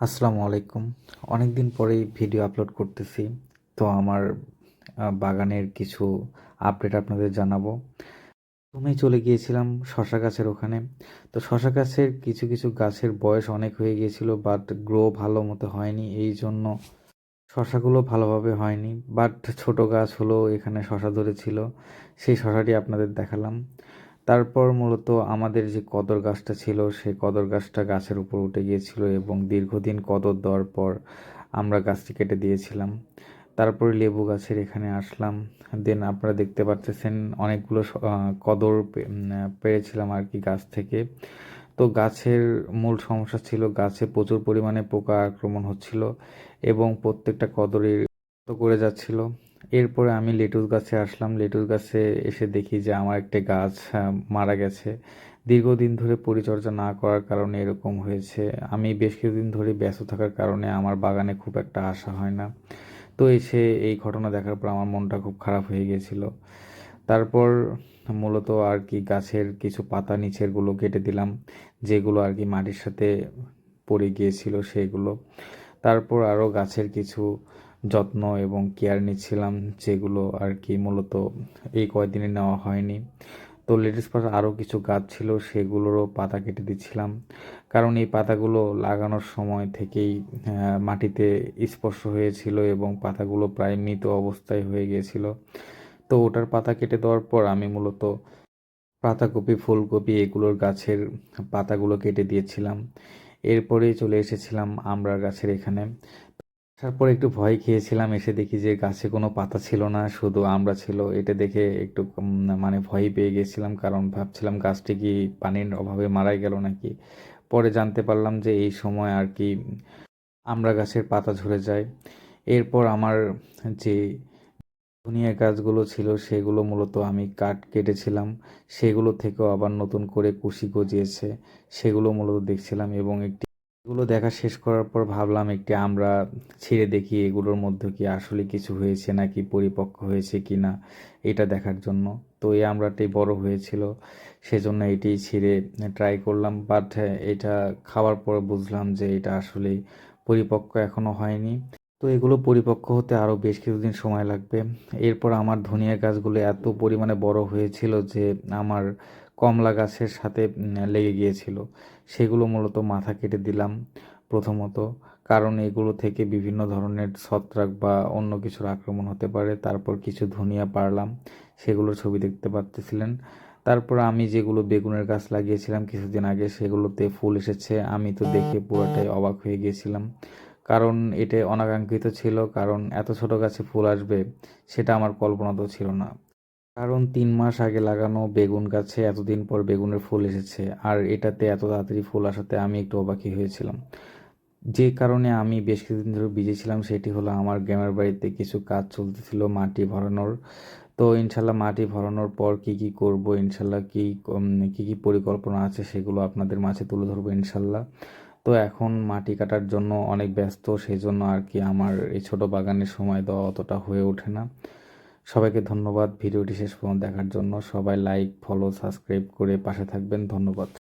আসসালামু আলাইকুম। অনেক দিন পরেই ভিডিও আপলোড করতেছি। তো আমার বাগানের কিছু আপডেট আপনাদের জানাব। প্রথমেই চলে গিয়েছিলাম শশা গাছের ওখানে। তো শশা গাছের কিছু কিছু গাছের বয়স অনেক হয়ে গিয়েছিল বাট গ্রো ভালো মতো হয়নি। এই জন্য শশাগুলো ভালোভাবে হয়নি। বাট ছোট গাছ হলো এখানে শশা ধরেছিল। সেই শশাটি আপনাদের দেখালাম। তারপর মূলত আমাদের যে কদর গাছটা ছিল সেই কদর গাছটা গাছের উপর উঠে গিয়েছিল এবং দীর্ঘদিন কদর দেওয়ার পর আমরা গাছটি কেটে দিয়েছিলাম। তারপরে লেবু গাছের এখানে আসলাম। দেন আপনারা দেখতে পাচ্ছেন অনেকগুলো কদর পে- উম, আহ, পেরেছিলাম আর কি গাছ থেকে। তো গাছের মূল সমস্যা ছিল গাছে প্রচুর পরিমাণে পোকা আক্রমণ হচ্ছিল এবং প্রত্যেকটা কদরই তো করে যাচ্ছিল। এরপরে আমি লেটুস গাছে আসলাম। লেটুস গাছে এসে দেখি যে আমার একটা গাছ মারা গেছে। দীর্ঘদিন ধরে পরিচর্যা না করার কারণে এরকম হয়েছে। আমি বেশ কিছুদিন ধরে ব্যস্ত থাকার কারণে আমার বাগানে খুব একটা আসা হয় না। তো এসে এই ঘটনা দেখার পর আমার মনটা খুব খারাপ হয়ে গিয়েছিল তারপর মূলত আর কি গাছের কিছু পাতা নিচেরগুলো কেটে দিলাম, যেগুলো আর কি মাটির সাথে পড়ে গিয়েছিল সেগুলো। তারপর আরও গাছের কিছু যত্ন এবং কেয়ার নিচ্ছিলাম, যেগুলো আর কি মূলত এই কয়দিনে নেওয়া হয়নি। তো লেডিস পাশে আরও কিছু গাছ ছিল, সেগুলোরও পাতা কেটে দিচ্ছিলাম। কারণ এই পাতাগুলো লাগানোর সময় থেকেই মাটিতে স্পর্শ হয়েছিল এবং পাতাগুলো প্রায় মৃত অবস্থায় হয়ে গিয়েছিল। তো ওটার পাতা কেটে দেওয়ার পর আমি মূলত পাতাকপি, ফুলকপি এগুলোর গাছের পাতাগুলো কেটে দিয়েছিলাম। এরপরেই চলে এসেছিলাম আমড়া গাছের এখানে। তারপর একটু ভয় খেয়েছিলাম, এসে দেখি যে গাছে কোনো পাতা ছিল না, শুধু আমরা ছিল। এটা দেখে একটু মানে ভয় পেয়ে গেছিলাম, কারণ ভাবছিলাম গাছটি কি পানির অভাবে মারাই গেল নাকি? পরে জানতে পারলাম যে এই সময় আর কি আমরা গাছের পাতা ঝরে যায়। এরপর আমার যে ধনিয়া গাছগুলো ছিল, সেগুলো মূলত আমি কাঠ কেটেছিলাম। সেগুলো থেকেও আবার নতুন করে কুশি গজিয়েছে। সেগুলো মূলত দেখছিলাম এবং একটি এগুলো দেখা শেষ করার পর ভাবলাম একটি আমরা ছেড়ে দেখি এগুলোর মধ্যে কি আসলে কিছু হয়েছে নাকি পরিপক্ক হয়েছে কি না এটা দেখার জন্য। তো এই আমড়াটি বড় হয়েছিল, সেজন্য এটি ছিঁড়ে ট্রাই করলাম। বাট এটা খাওয়ার পর বুঝলাম যে এটা আসলে পরিপক্ক এখনও হয়নি। তো এগুলো পরিপক্ক হতে আরও বেশ কিছুদিন সময় লাগবে। এরপর আমার ধনিয়া গাছগুলো এত পরিমাণে বড় হয়েছিল যে আমার কমলা গাছের সাথে লেগে গিয়েছিল। সেগুলো মূলত মাথা কেটে দিলাম প্রথমত। কারণ এগুলো থেকে বিভিন্ন ধরনের ছত্রাক বা অন্য কিছুর আক্রমণ হতে পারে। তারপর কিছু ধনিয়া পারলাম সেগুলোর ছবি দেখতে পাচ্ছিলেন তারপর আমি যেগুলো বেগুনের গাছ লাগিয়েছিলাম কিছুদিন আগে, সেগুলোতে ফুল এসেছে। আমি তো দেখে পুরোটাই অবাক হয়ে গিয়েছিলাম। কারণ এটা অনাকাঙ্ক্ষিত ছিল, কারণ এত ছোট গাছে ফুল আসবে সেটা আমার কল্পনাতেও ছিল না। কারণ তিন মাস আগে লাগানো বেগুন গাছে এতদিন পর বেগুনের ফুল এসেছে, আর এটাতে এত তাড়াতাড়ি ফুল আসাতে আমি একটু অবাকই হয়েছিলাম। যে কারণে আমি বেশ কিছুদিন ধরে বিজি ছিলাম, সেটি হলো আমার গ্রামের বাড়িতে কিছু কাজ চলতেছিল মাটি ভরানোর। তো ইনশাল্লাহ মাটি ভরানোর পর কি কি করব, ইনশাল্লাহ কি কি কি পরিকল্পনা আছে সেগুলো আপনাদের মাঝে তুলে ধরবো ইনশাল্লাহ। তো এখন মাটি কাটার জন্য অনেক ব্যস্ত সেই জন্য আর কি আমার এই ছোট বাগানের সময় দেওয়া অতটা হয়ে ওঠে না। সবাইকে ধন্যবাদ ভিডিওটি শেষ পর্যন্ত দেখার জন্য। সবাই লাইক ফলো সাবস্ক্রাইব করে পাশে থাকবেন। ধন্যবাদ।